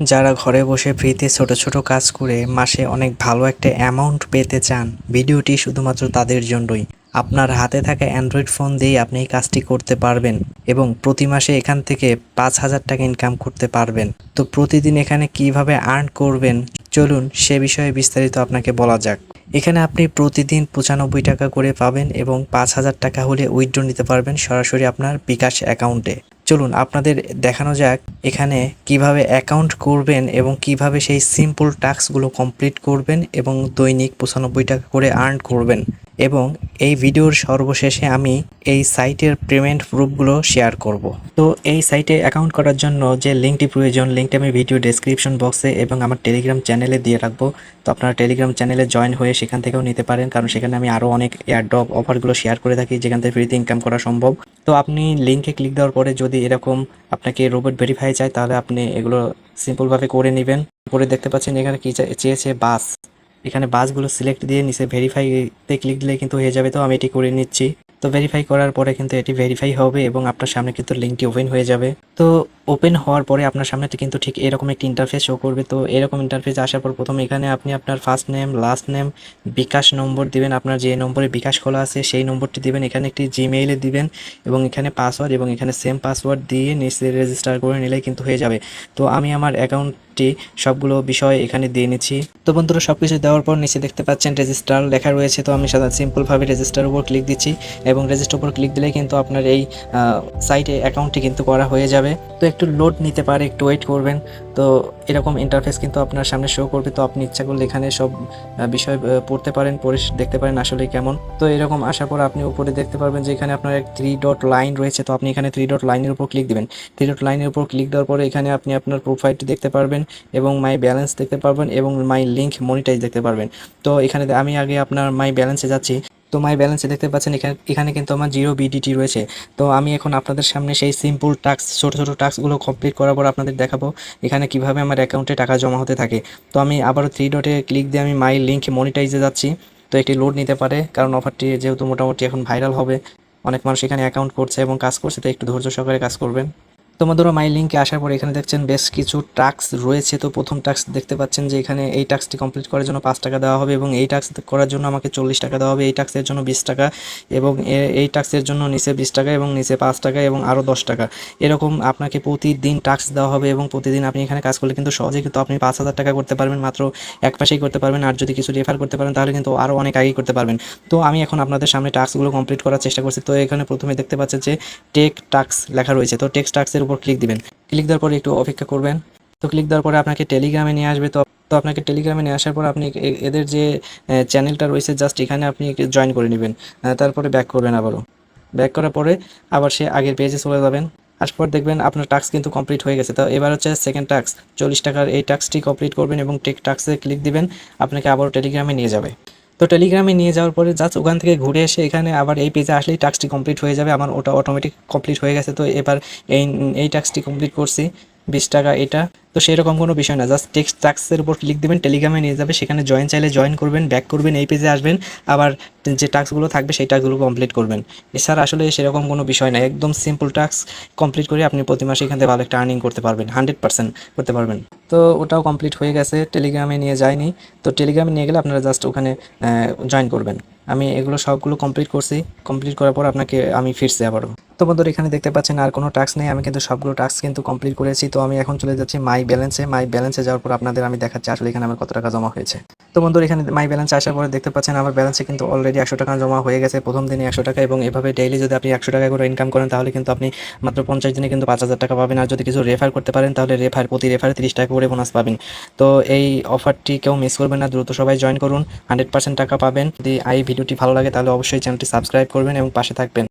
যারা ঘরে বসে ফ্রিতে ছোট ছোট কাজ করে মাসে অনেক ভালো একটা অ্যামাউন্ট পেতে চান, ভিডিওটি শুধুমাত্র তাদের জন্যই। আপনার হাতে থাকা অ্যান্ড্রয়েড ফোন দিয়ে আপনি এই কাজটি করতে পারবেন এবং প্রতি মাসে এখান থেকে পাঁচ হাজার টাকা ইনকাম করতে পারবেন। তো প্রতিদিন এখানে কীভাবে আর্ন করবেন? চলুন সে বিষয়ে বিস্তারিত আপনাকে বলা যাক। এখানে আপনি প্রতিদিন পঁচানব্বই টাকা করে পাবেন এবং পাঁচ হাজার টাকা হলে উইথড্র নিতে পারবেন সরাসরি আপনার বিকাশ অ্যাকাউন্টে চলুন আপনাদের দেখানো যাক এখানে কীভাবে অ্যাকাউন্ট করবেন এবং কীভাবে সেই সিম্পল টাস্কগুলো কমপ্লিট করবেন এবং দৈনিক পঁচানব্বই টাকা করে আর্ন করবেন। এবং এই ভিডিওর সর্বশেষে আমি এই সাইটের পেমেন্ট প্রুফগুলো শেয়ার করব। তো এই সাইটে অ্যাকাউন্ট করার জন্য যে লিঙ্কটি প্রয়োজন, লিঙ্কটি আমি ভিডিও ডেসক্রিপশন বক্সে এবং আমার টেলিগ্রাম চ্যানেলে দিয়ে রাখব। তো আপনারা টেলিগ্রাম চ্যানেলে জয়েন হয়ে সেখান থেকেও নিতে পারেন, কারণ সেখানে আমি আরও অনেক এয়ারড্রপ অফারগুলো শেয়ার করে থাকি, যেখান থেকে ফ্রিতে ইনকাম করা সম্ভব। তো আপনি লিঙ্কে ক্লিক দেওয়ার পরে যদি এরকম আপনাকে রোবট ভেরিফাই চায়, তাহলে আপনি এগুলো সিম্পলভাবে করে নেবেন। করে দেখতে পাচ্ছেন এখানে কি চেয়েছে বাস। এখানে বাসগুলো সিলেক্ট দিয়ে নিচে ভেরিফাইতে ক্লিক দিলে কিন্তু হয়ে যাবে। তো আমি এটি করে নিচ্ছি। তো ভেরিফাই করার পরে কিন্তু এটি ভেরিফাই হবে এবং আপনার সামনে কিন্তু লিঙ্কটি ওপেন হয়ে যাবে। তো ওপেন হওয়ার পরে আপনার সামনে কিন্তু ঠিক এরকম একটি ইন্টারফেস শো করবে। তো এরকম ইন্টারফেস আসার পর প্রথমে এখানে আপনি আপনার first name last name bKash number দিবেন। আপনার যে নম্বরে বিকাশ খোলা আছে সেই নম্বরটি দিবেন। এখানে একটি জিমেইলে দিবেন এবং এখানে পাসওয়ার্ড এবং এখানে সেম পাসওয়ার্ড দিয়ে নিচে রেজিস্টার করে নিলে কিন্তু হয়ে যাবে। তো আমি আমার অ্যাকাউন্টটি সবগুলো বিষয় এখানে দিয়ে নিচ্ছি। তো বন্ধুরা সব কিছু দেওয়ার পর নিচে দেখতে পাচ্ছেন রেজিস্টার লেখা রয়েছে। তো আমি সাদা সিম্পলভাবে রেজিস্টার উপর ক্লিক দিচ্ছি এবং রেজিস্টার উপর ক্লিক দিলে কিন্তু আপনার এই সাইটে অ্যাকাউন্টটি কিন্তু করা হয়ে যাবে। তো একটু লোড নিতে পারে, একটু ওয়েট করবেন। তো এরকম ইন্টারফেস কিন্তু আপনার সামনে শো করবে। তো আপনি ইচ্ছা করলে এখানে সব বিষয় পড়তে পারেন, পড়ে দেখতে পারেন আসলে কেমন। তো এরকম আসার পর আপনি উপরে দেখতে পারবেন যে এখানে আপনার এক থ্রি ডট লাইন রয়েছে। তো আপনি এখানে থ্রি ডট লাইনের উপর ক্লিক দিবেন। থ্রি ডট লাইনের উপর ক্লিক দেওয়ার পরে এখানে আপনি আপনার প্রোফাইলটি দেখতে পারবেন এবং মাই ব্যালেন্স দেখতে পারবেন এবং মাই লিঙ্ক মনিটাইজ দেখতে পারবেন। তো এখানে আমি আগে আপনার মাই ব্যালেন্সে যাচ্ছি। তো মাই ব্যালেন্সে দেখতে পাচ্ছেন এখানে এখানে কিন্তু আমার জিরো বিডিটি রয়েছে। তো আমি এখন আপনাদের সামনে সেই সিম্পল টাস্ক ছোটো ছোটো টাস্কগুলো কমপ্লিট করার পর আপনাদের দেখাবো এখানে কীভাবে আমার অ্যাকাউন্টে টাকা জমা হতে থাকে। তো আমি আবারও থ্রি ডটে ক্লিক দিয়ে আমি মাই লিঙ্ক মনিটাইজে যাচ্ছি। তো একটি লোড নিতে পারে, কারণ অফারটি যেহেতু মোটামুটি এখন ভাইরাল হবে। অনেক মানুষ এখানে অ্যাকাউন্ট করছে এবং কাজ করছে তো একটু ধৈর্য সহকারে কাজ করবেন। তোমাদেরও মাই লিঙ্কে আসার পর এখানে দেখছেন বেশ কিছু টাস্ক রয়েছে। তো প্রথম টাস্ক দেখতে পাচ্ছেন যে এখানে এই টাস্কটি কমপ্লিট করার জন্য পাঁচ টাকা দেওয়া হবে এবং এই টাস্ক করার জন্য আমাকে চল্লিশ টাকা দেওয়া হবে। এই টাস্কের জন্য বিশ টাকা এবং এই টাস্কের জন্য নিচে বিশ টাকা এবং নিচে পাঁচ টাকা এবং আরও দশ টাকা। এরকম আপনাকে প্রতিদিন টাস্ক দেওয়া হবে এবং প্রতিদিন আপনি এখানে কাজ করলে কিন্তু সহজেই কিন্তু আপনি পাঁচ হাজার টাকা করতে পারবেন, মাত্র এক মাসেই করতে পারবেন। আর যদি কিছু রেফার করতে পারেন, তাহলে কিন্তু আরও অনেক আগেই করতে পারবেন। তো আমি এখন আপনাদের সামনে টাস্কগুলো কমপ্লিট করার চেষ্টা করছি। তো এখানে প্রথমে দেখতে পাচ্ছেন যে টেক টাস্ক লেখা রয়েছে। তো টেক্সট টাস্কের উপর ক্লিক দিবেন। ক্লিক দেওয়ার পরে একটু অপেক্ষা করবেন। তো ক্লিক দেওয়ার পরে আপনাকে টেলিগ্রামে নিয়ে আসবে। তো তো আপনাকে টেলিগ্রামে নিয়ে আসার পর আপনি এদের যে চ্যানেলটা রয়েছে জাস্ট এখানে আপনি জয়েন করে নেবেন। তারপরে ব্যাক করবেন আবারও। ব্যাক করার পরে আবার সে আগের পেজে চলে যাবেন। তারপর দেখবেন আপনার টাস্ক কিন্তু কমপ্লিট হয়ে গেছে। তো এবার হচ্ছে সেকেন্ড টাস্ক চল্লিশ টাকার এই টাস্কটি কমপ্লিট করবেন এবং টেক টাস্কে ক্লিক দিবেন। আপনাকে আবারও টেলিগ্রামে নিয়ে যাবে। তো টেলিগ্রামে নিয়ে যাওয়ার পরে জাস্ট ওখান থেকে ঘুরে এসে এখানে আবার এই পেজে আসলেই টাস্কটি কমপ্লিট হয়ে যাবে। আমার ওটা অটোমেটিক কমপ্লিট হয়ে গেছে। তো এবার এই এই টাস্কটি কমপ্লিট করছি। বিশ টাকা এটা। তো সেরকম কোনো বিষয় না। জাস্ট টেক্সট টাস্কের উপর ক্লিক দেবেন টেলিগ্রামে নিয়ে যাবে। সেখানে জয়েন চাইলে জয়েন করবেন ব্যাক করবেন, এই পেজে আসবেন। আবার যে টাস্কগুলো থাকবে, সেই টাস্কগুলো কমপ্লিট করবেন। এছাড়া আসলে সেরকম কোনো বিষয় না। একদম সিম্পল টাস্ক কমপ্লিট করে আপনি প্রতি মাসে এখান থেকে ভালো একটা আর্নিং করতে পারবেন। হান্ড্রেড পার্সেন্ট করতে পারবেন। তো ওটাও কমপ্লিট হয়ে গেছে। টেলিগ্রামে নিয়ে যায়নি তো টেলিগ্রামে নিয়ে গেলে আপনারা জাস্ট ওখানে জয়েন করবেন। আমি এগুলো সবগুলো কমপ্লিট করছি। কমপ্লিট করার পর আপনাকে আমি ফিরছি আবারও। তো বন্ধুরা, এখানে দেখতে পাচ্ছেন আর কোনো টাস্ক নেই। আমি কিন্তু সবগুলো টাস্ক কিন্তু কমপ্লিট করেছি। তো আমি এখন চলে যাচ্ছি মাই ব্যালেন্সে মাই ব্যালেন্সে যাওয়ার পর আপনাদের আমি দেখাচ্ছি আসলে এখানে আমার কত টাকা জমা হয়েছে। তো বন্ধুরা, এখানে মাই ব্যালেন্স আসার পরে দেখতে পাচ্ছেন আমার ব্যালেন্সে কিন্তু অলরেডি একশো টাকা জমা হয়ে গেছে। প্রথম দিনে একশো টাকা এবং এভাবে ডেইলি যদি আপনি একশো টাকা করে ইনকাম করেন, তাহলে কিন্তু আপনি মাত্র পঞ্চাশ দিনে কিন্তু পাঁচ হাজার টাকা পাবেন। আর যদি কিছু রেফার করতে পারেন, তাহলে রেফার প্রতি রেফারে তিরিশ টাকা করে বোনাস পাবেন। তো এই অফারটি কেউ মিস করবেন না। দ্রুত সবাই জয়েন করুন। হান্ড্রেড পার্সেন্ট টাকা পাবেন। যদি এই ভিডিওটি ভালো লাগে, তাহলে অবশ্যই চ্যানেলটি সাবস্ক্রাইব করবেন এবং পাশে থাকবেন।